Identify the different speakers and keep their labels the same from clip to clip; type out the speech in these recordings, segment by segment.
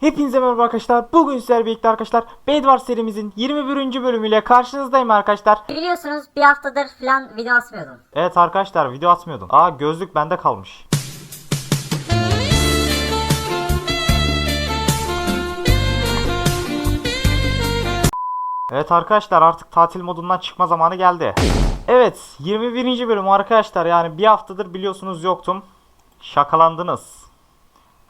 Speaker 1: Hepinize merhaba arkadaşlar. Bugün sizlerle birlikte arkadaşlar Bedwar serimizin 21. bölümüyle karşınızdayım arkadaşlar.
Speaker 2: Biliyorsunuz bir haftadır falan video asmıyordum.
Speaker 1: Evet arkadaşlar video atmıyordum. Aa gözlük bende kalmış. Evet arkadaşlar artık tatil modundan çıkma zamanı geldi. Evet 21. bölüm arkadaşlar yani bir haftadır biliyorsunuz yoktum. Şakalandınız.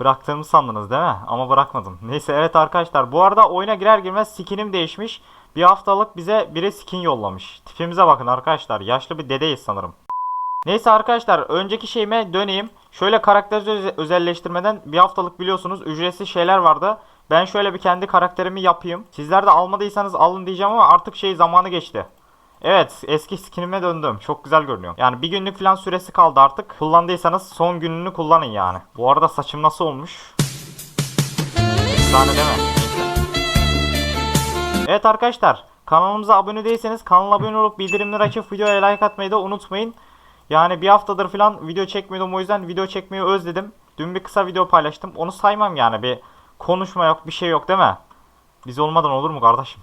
Speaker 1: Bıraktığımı sandınız değil mi? Ama bırakmadım. Neyse evet arkadaşlar bu arada oyuna girer girmez skinim değişmiş. Bir haftalık bize biri skin yollamış. Tipimize bakın arkadaşlar yaşlı bir dedeyiz sanırım. Neyse arkadaşlar önceki şeyime döneyim. Şöyle karakter öze- özelleştirmeden bir haftalık biliyorsunuz ücretsiz şeyler vardı. Ben şöyle bir kendi karakterimi yapayım. Sizler de almadıysanız alın diyeceğim ama artık şey zamanı geçti. Evet eski skinime döndüm. Çok güzel görünüyor. Yani bir günlük falan süresi kaldı artık. Kullandıysanız son gününü kullanın yani. Bu arada saçım nasıl olmuş? Efsane değil? Evet arkadaşlar kanalımıza abone değilseniz kanala abone olup bildirimleri açıp videoya like atmayı da unutmayın. Yani bir haftadır falan video çekmiyordum o yüzden video çekmeyi özledim. Dün bir kısa video paylaştım. Onu saymam yani bir konuşma yok bir şey yok değil mi? Biz olmadan olur mu kardeşim?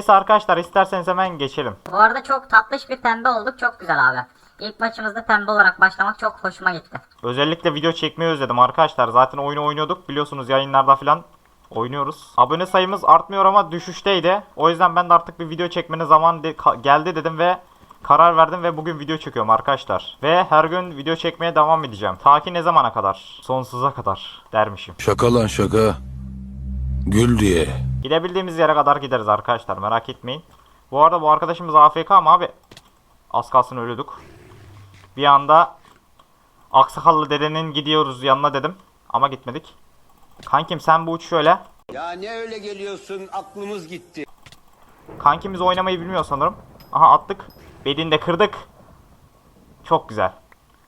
Speaker 1: Neyse arkadaşlar isterseniz hemen geçelim.
Speaker 2: Bu arada çok tatlış bir pembe olduk. Çok güzel abi. İlk maçımızda pembe olarak başlamak çok hoşuma gitti.
Speaker 1: Özellikle video çekmeyi özledim arkadaşlar. Zaten oyunu oynuyorduk. Biliyorsunuz yayınlarda falan oynuyoruz. Abone sayımız artmıyor ama düşüşteydi. O yüzden ben de artık bir video çekmenin zamanı de- geldi dedim ve karar verdim ve bugün video çekiyorum arkadaşlar. Ve her gün video çekmeye devam edeceğim. Ta ki ne zamana kadar? Sonsuza kadar dermişim.
Speaker 3: Şaka lan şaka. Gül diye.
Speaker 1: Gidebildiğimiz yere kadar gideriz arkadaşlar merak etmeyin. Bu arada bu arkadaşımız AFK ama abi az kalsın ölüyorduk. Bir anda Aksakallı dedenin gidiyoruz yanına dedim ama gitmedik. Kankim sen bu uç şöyle.
Speaker 4: Ya ne öyle geliyorsun aklımız gitti.
Speaker 1: Kankimiz oynamayı bilmiyor sanırım. Aha attık. Bedini de kırdık. Çok güzel.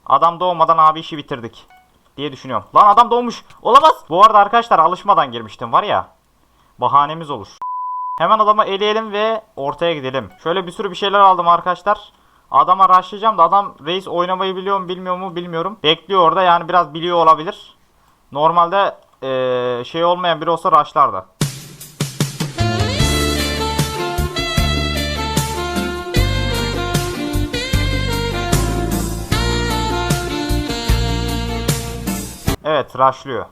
Speaker 1: Adam doğmadan abi işi bitirdik. Diye düşünüyorum. Lan adam doğmuş. Olamaz. Bu arada arkadaşlar alışmadan girmiştim var ya. Bahanemiz olur. Hemen adamı eleyelim ve ortaya gidelim. Şöyle bir sürü bir şeyler aldım arkadaşlar. Adama rushlayacağım da adam reis oynamayı biliyor mu bilmiyor mu bilmiyorum. Bekliyor orada yani biraz biliyor olabilir. Normalde eee, şey olmayan biri olsa rushlardı. Evet rushlıyor.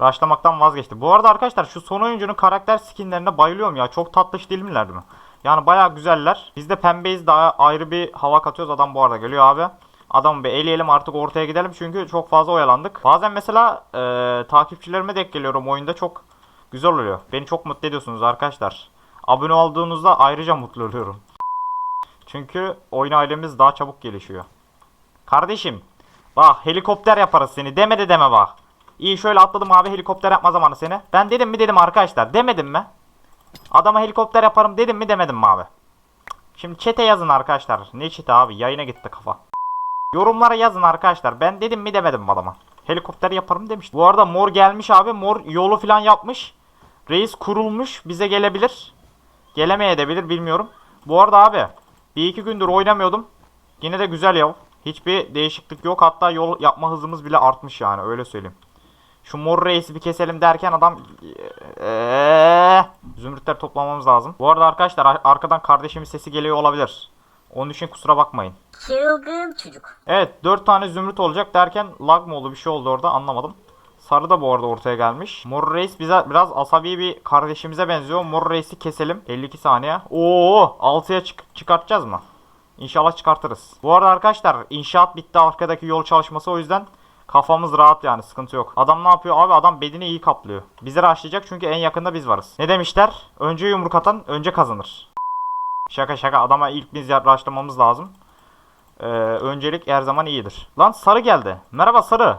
Speaker 1: Rushlamaktan vazgeçti. Bu arada arkadaşlar şu son oyuncunun karakter skinlerine bayılıyorum ya. Çok tatlış değil miler mi? Yani baya güzeller. Biz de pembeyiz daha ayrı bir hava katıyoruz. Adam bu arada geliyor abi. Adamı bir eleyelim artık ortaya gidelim çünkü çok fazla oyalandık. Bazen mesela e, takipçilerime denk geliyorum oyunda çok güzel oluyor. Beni çok mutlu ediyorsunuz arkadaşlar. Abone olduğunuzda ayrıca mutlu oluyorum. Çünkü oyun ailemiz daha çabuk gelişiyor. Kardeşim Bak helikopter yaparız seni deme de deme bak. İyi şöyle atladım abi helikopter yapma zamanı seni. Ben dedim mi dedim arkadaşlar demedim mi? Adama helikopter yaparım dedim mi demedim mi abi? Şimdi çete yazın arkadaşlar. Ne çete abi yayına gitti kafa. Yorumlara yazın arkadaşlar. Ben dedim mi demedim mi adama? Helikopter yaparım demiş. Bu arada mor gelmiş abi. Mor yolu falan yapmış. Reis kurulmuş. Bize gelebilir. Gelemeye de bilir bilmiyorum. Bu arada abi. Bir iki gündür oynamıyordum. Yine de güzel yav. Hiçbir değişiklik yok. Hatta yol yapma hızımız bile artmış yani öyle söyleyeyim. Şu mor reisi bir keselim derken adam Eee, zümrütler toplamamız lazım. Bu arada arkadaşlar ar- arkadan kardeşimin sesi geliyor olabilir. Onun için kusura bakmayın.
Speaker 2: Çılgın çocuk.
Speaker 1: Evet 4 tane zümrüt olacak derken lag mı oldu bir şey oldu orada anlamadım. Sarı da bu arada ortaya gelmiş. Mor Reis bize biraz asabi bir kardeşimize benziyor. Mor Reis'i keselim. 52 saniye. Oo 6'ya çık çıkartacağız mı? İnşallah çıkartırız. Bu arada arkadaşlar inşaat bitti arkadaki yol çalışması o yüzden kafamız rahat yani sıkıntı yok. Adam ne yapıyor abi adam bedeni iyi kaplıyor. Bizi raşlayacak çünkü en yakında biz varız. Ne demişler? Önce yumruk atan önce kazanır. Şaka şaka adama ilk biz raşlamamız lazım. Ee, öncelik her zaman iyidir. Lan sarı geldi. Merhaba sarı.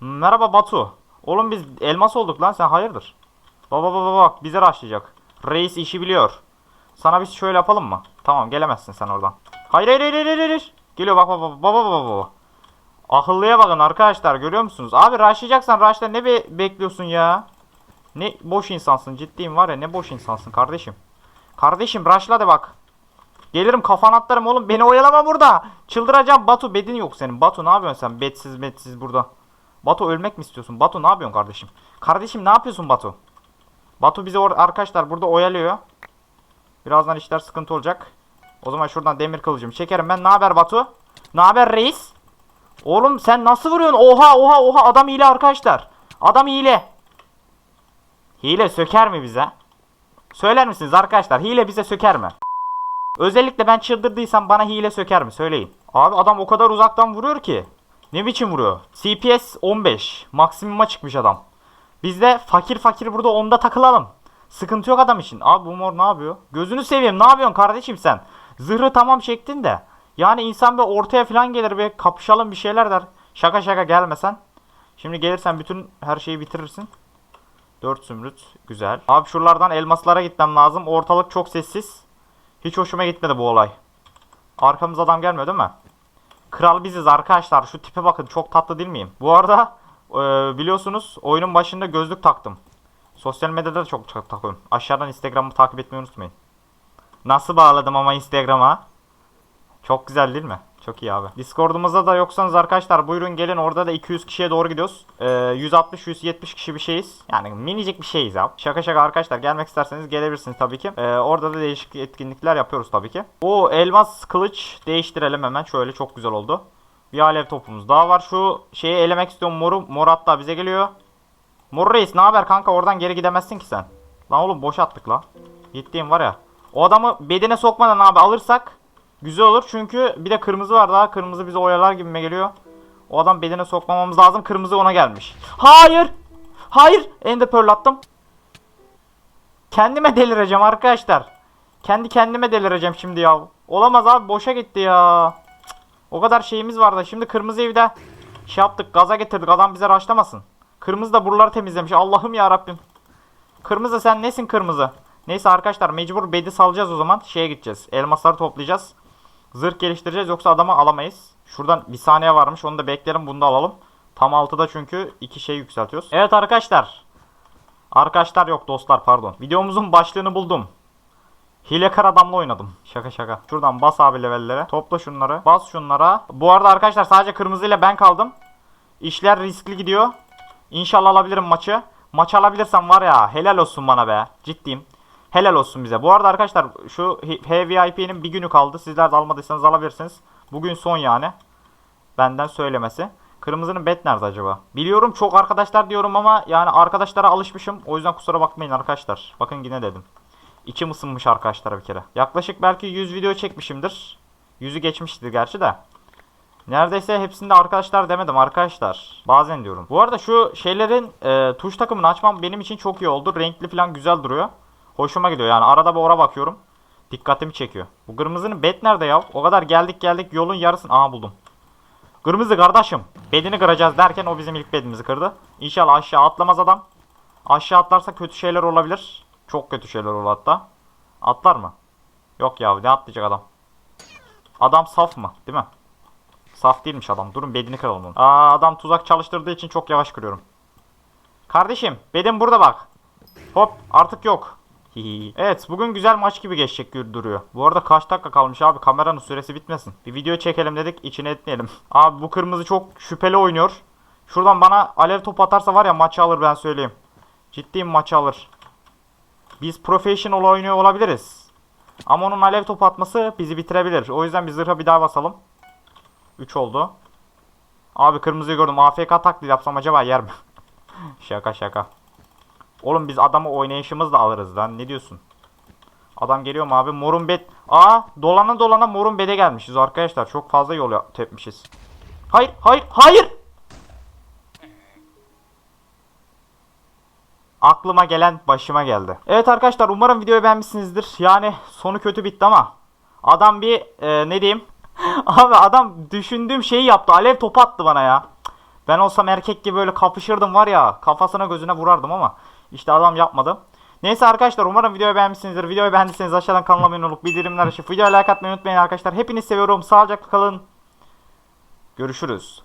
Speaker 1: Merhaba Batu. Oğlum biz elmas olduk lan sen hayırdır? Baba baba bak bize raşlayacak. Reis işi biliyor. Sana biz şöyle yapalım mı? Tamam gelemezsin sen oradan. Hayır hayır hayır hayır hayır. Geliyor bak bak bak baba baba baba. Akıllıya bakın arkadaşlar görüyor musunuz? Abi raşlayacaksan raşla ne be bekliyorsun ya? Ne boş insansın ciddiyim var ya ne boş insansın kardeşim. Kardeşim raşla de bak. Gelirim kafana atlarım oğlum. Beni oyalama burada. Çıldıracağım. Batu bedin yok senin. Batu ne yapıyorsun sen? Betsiz betsiz burada. Batu ölmek mi istiyorsun? Batu ne yapıyorsun kardeşim? Kardeşim ne yapıyorsun Batu? Batu bizi arkadaşlar burada oyalıyor. Birazdan işler sıkıntı olacak. O zaman şuradan demir kılıcımı çekerim ben. Ne haber Batu? Ne haber reis? Oğlum sen nasıl vuruyorsun? Oha oha oha adam hile arkadaşlar. Adam hile. Hile söker mi bize? Söyler misiniz arkadaşlar? Hile bize söker mi? Özellikle ben çıldırdıysam bana hile söker mi? Söyleyin. Abi adam o kadar uzaktan vuruyor ki. Ne biçim vuruyor? CPS 15. Maksimuma çıkmış adam. Biz de fakir fakir burada onda takılalım. Sıkıntı yok adam için. Abi bu mor ne yapıyor? Gözünü seveyim ne yapıyorsun kardeşim sen? Zırhı tamam çektin de. Yani insan bir ortaya falan gelir bir kapışalım bir şeyler der. Şaka şaka gelmesen. Şimdi gelirsen bütün her şeyi bitirirsin. 4 zümrüt. Güzel. Abi şuralardan elmaslara gitmem lazım. Ortalık çok sessiz. Hiç hoşuma gitmedi bu olay. Arkamız adam gelmiyor değil mi? Kral biziz arkadaşlar. Şu tipe bakın. Çok tatlı değil miyim? Bu arada e, biliyorsunuz oyunun başında gözlük taktım. Sosyal medyada da çok, takıyorum. Aşağıdan Instagram'ı takip etmeyi unutmayın. Nasıl bağladım ama Instagram'a? Çok güzel değil mi? Çok iyi abi. Discord'umuzda da yoksanız arkadaşlar buyurun gelin orada da 200 kişiye doğru gidiyoruz. Ee, 160-170 kişi bir şeyiz. Yani minicik bir şeyiz abi. Şaka şaka arkadaşlar gelmek isterseniz gelebilirsiniz tabii ki. Ee, orada da değişik etkinlikler yapıyoruz tabii ki. O elmas kılıç değiştirelim hemen. Şöyle çok güzel oldu. Bir alev topumuz daha var. Şu şeyi elemek istiyorum moru. Mor hatta bize geliyor. Mor reis ne haber kanka oradan geri gidemezsin ki sen. Lan oğlum boş attık la. Gittiğim var ya. O adamı bedene sokmadan abi alırsak güzel olur. Çünkü bir de kırmızı var daha. Kırmızı bizi oyalar gibime geliyor. O adam bedene sokmamamız lazım. Kırmızı ona gelmiş. Hayır. Hayır. Ender Pearl attım. Kendime delireceğim arkadaşlar. Kendi kendime delireceğim şimdi ya. Olamaz abi boşa gitti ya. O kadar şeyimiz vardı. Şimdi kırmızı evde şey yaptık. Gaza getirdik. Adam bize raşlamasın. Kırmızı da buraları temizlemiş. Allah'ım ya Rabbim. Kırmızı sen nesin kırmızı? Neyse arkadaşlar mecbur bedi salacağız o zaman. Şeye gideceğiz. Elmasları toplayacağız. Zırh geliştireceğiz yoksa adamı alamayız. Şuradan bir saniye varmış. Onu da beklerim. Bunu da alalım. Tam 6'da çünkü iki şey yükseltiyoruz. Evet arkadaşlar. Arkadaşlar yok dostlar pardon. Videomuzun başlığını buldum. Hilekar adamla oynadım. Şaka şaka. Şuradan bas abi levellere. Topla şunları. Bas şunlara. Bu arada arkadaşlar sadece kırmızıyla ben kaldım. İşler riskli gidiyor. İnşallah alabilirim maçı. Maç alabilirsem var ya helal olsun bana be. Ciddiyim. Helal olsun bize. Bu arada arkadaşlar şu HVIP'nin bir günü kaldı. Sizler de almadıysanız alabilirsiniz. Bugün son yani. Benden söylemesi. Kırmızının bet nerede acaba? Biliyorum çok arkadaşlar diyorum ama yani arkadaşlara alışmışım. O yüzden kusura bakmayın arkadaşlar. Bakın yine dedim. İçim ısınmış arkadaşlara bir kere. Yaklaşık belki 100 video çekmişimdir. Yüzü geçmiştir gerçi de. Neredeyse hepsinde arkadaşlar demedim arkadaşlar. Bazen diyorum. Bu arada şu şeylerin e, tuş takımını açmam benim için çok iyi oldu. Renkli falan güzel duruyor. Hoşuma gidiyor yani. Arada bir ora bakıyorum. Dikkatimi çekiyor. Bu kırmızının bet nerede ya? O kadar geldik geldik yolun yarısını. Aha buldum. Kırmızı kardeşim. Bedini kıracağız derken o bizim ilk bedimizi kırdı. İnşallah aşağı atlamaz adam. Aşağı atlarsa kötü şeyler olabilir. Çok kötü şeyler olur hatta. Atlar mı? Yok ya ne atlayacak adam? Adam saf mı? Değil mi? Saf değilmiş adam. Durun bedini kıralım onu. Aa adam tuzak çalıştırdığı için çok yavaş kırıyorum. Kardeşim bedim burada bak. Hop artık yok. Evet bugün güzel maç gibi geçecek gibi duruyor. Bu arada kaç dakika kalmış abi kameranın süresi bitmesin. Bir video çekelim dedik içine etmeyelim. Abi bu kırmızı çok şüpheli oynuyor. Şuradan bana alev top atarsa var ya maçı alır ben söyleyeyim. Ciddiyim maçı alır. Biz professional oynuyor olabiliriz. Ama onun alev top atması bizi bitirebilir. O yüzden biz zırha bir daha basalım. 3 oldu. Abi kırmızıyı gördüm. AFK taklidi yapsam acaba yer mi? şaka şaka. Oğlum biz adamı oynayışımızla alırız lan. Ne diyorsun? Adam geliyor mu abi? Morun bed. Aa dolana dolana morun bede gelmişiz arkadaşlar. Çok fazla yol tepmişiz. Hayır hayır hayır. Aklıma gelen başıma geldi. Evet arkadaşlar umarım videoyu beğenmişsinizdir. Yani sonu kötü bitti ama. Adam bir e, ne diyeyim? Abi adam düşündüğüm şeyi yaptı. Alev topu attı bana ya. Ben olsam erkek gibi böyle kapışırdım var ya. Kafasına gözüne vurardım ama. İşte adam yapmadı. Neyse arkadaşlar umarım videoyu beğenmişsinizdir. Videoyu beğendiyseniz aşağıdan kanalıma abone olup bildirimler açıp videoya like atmayı unutmayın arkadaşlar. Hepiniz seviyorum. Sağlıcakla kalın. Görüşürüz.